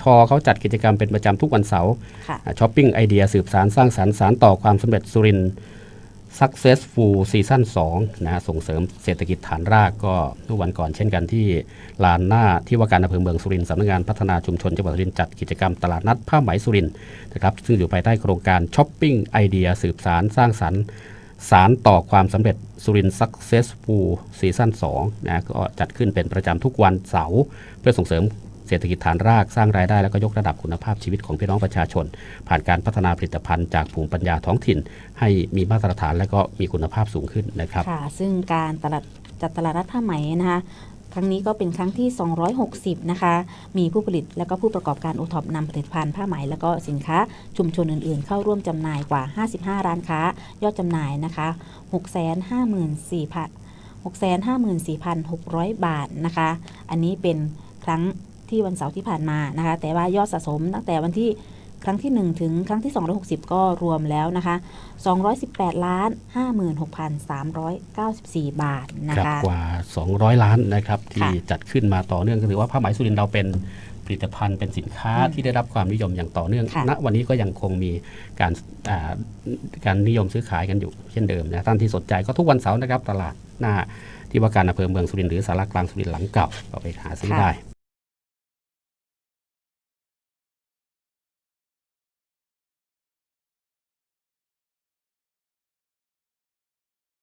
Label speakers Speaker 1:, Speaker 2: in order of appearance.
Speaker 1: ชเขาจัดกิจกรรมเป็นประจำทุกวันเสาร์
Speaker 2: ค่ะ
Speaker 1: ช้อปปิ้งไอเดียสืบสารสร้างสรรค์สารต่อความสำเร็จสุรินทร์ Successful ซีซั่น2นะฮะส่งเสริมเศรษฐกิจฐานรากก็เมื่อวันก่อนเช่นกันที่ลานหน้าที่ว่าการอำเภอเมืองสุรินทร์สำนักงานพัฒนาชุมชนจังหวัดสุรินทร์จัดกิจกรรมตลาดนัดผ้าไหมสุรินทร์นะครับซึ่งอยู่ภายใต้โครงการช้อปปิ้งไอเดียสืบสารสร้างสรรค์สารต่อความสำเร็จสุรินทร์ Successful ซีซั่น2นะก็จัดขึ้นเป็นประจำทุกวันเสาร์เพื่อส่งเสริม เศรษฐกิจฐานรากสร้างรายได้และก็ยกระดับคุณภาพชีวิตของพี่น้องประชาชน ผ่านการพัฒนาผลิตภัณฑ์จากภูมิปัญญาท้องถิ่น ให้มีมาตรฐานและก็มีคุณภาพสูงขึ้นนะครับ
Speaker 2: ค่ะซึ่งการตลาดจัดตลาดนัดผ้าไหมนะคะครั้งนี้ก็เป็นครั้งที่ 260 นะคะ มีผู้ผลิตและก็ผู้ประกอบการโอท็อปนำผลิตภัณฑ์ผ้าไหม แล้วก็สินค้าชุมชนอื่นๆ เข้าร่วมจำหน่ายกว่า 55 ร้านค้า ยอดจำหน่ายนะคะ 654,000 654,600 บาทนะคะ อันนี้เป็นครั้ง ที่วันเสาร์ที่ผ่านมานะคะ แต่ว่ายอดสะสมตั้งแต่วันที่ครั้งที่ 1 ถึงครั้งที่ 260 ก็รวมแล้วนะคะ 218 ล้าน 56,394 บาทนะ
Speaker 1: ครับ
Speaker 2: คะ
Speaker 1: กว่า 200 ล้านนะครับ ที่
Speaker 2: ค่ะ
Speaker 1: จัดขึ้นมาต่อเนื่องก็ถือว่าผ้าไหมสุรินทร์เราเป็นผลิตภัณฑ์เป็นสินค้า
Speaker 2: อืม
Speaker 1: ที่ได้รับความนิยมอย่างต่อเนื่อง
Speaker 2: ค่ะ
Speaker 1: ณวันนี้ก็ยังคงมีการอ่าการนิยมซื้อขายกันอยู่เช่นเดิมนะท่านที่สนใจก็ทุกวันเสาร์นะครับตลาดหน้าที่ว่าการอำเภอเมืองสุรินทร์หรือสารกลางสุรินทร์หลังเก่าก็ไปหาซื้อได้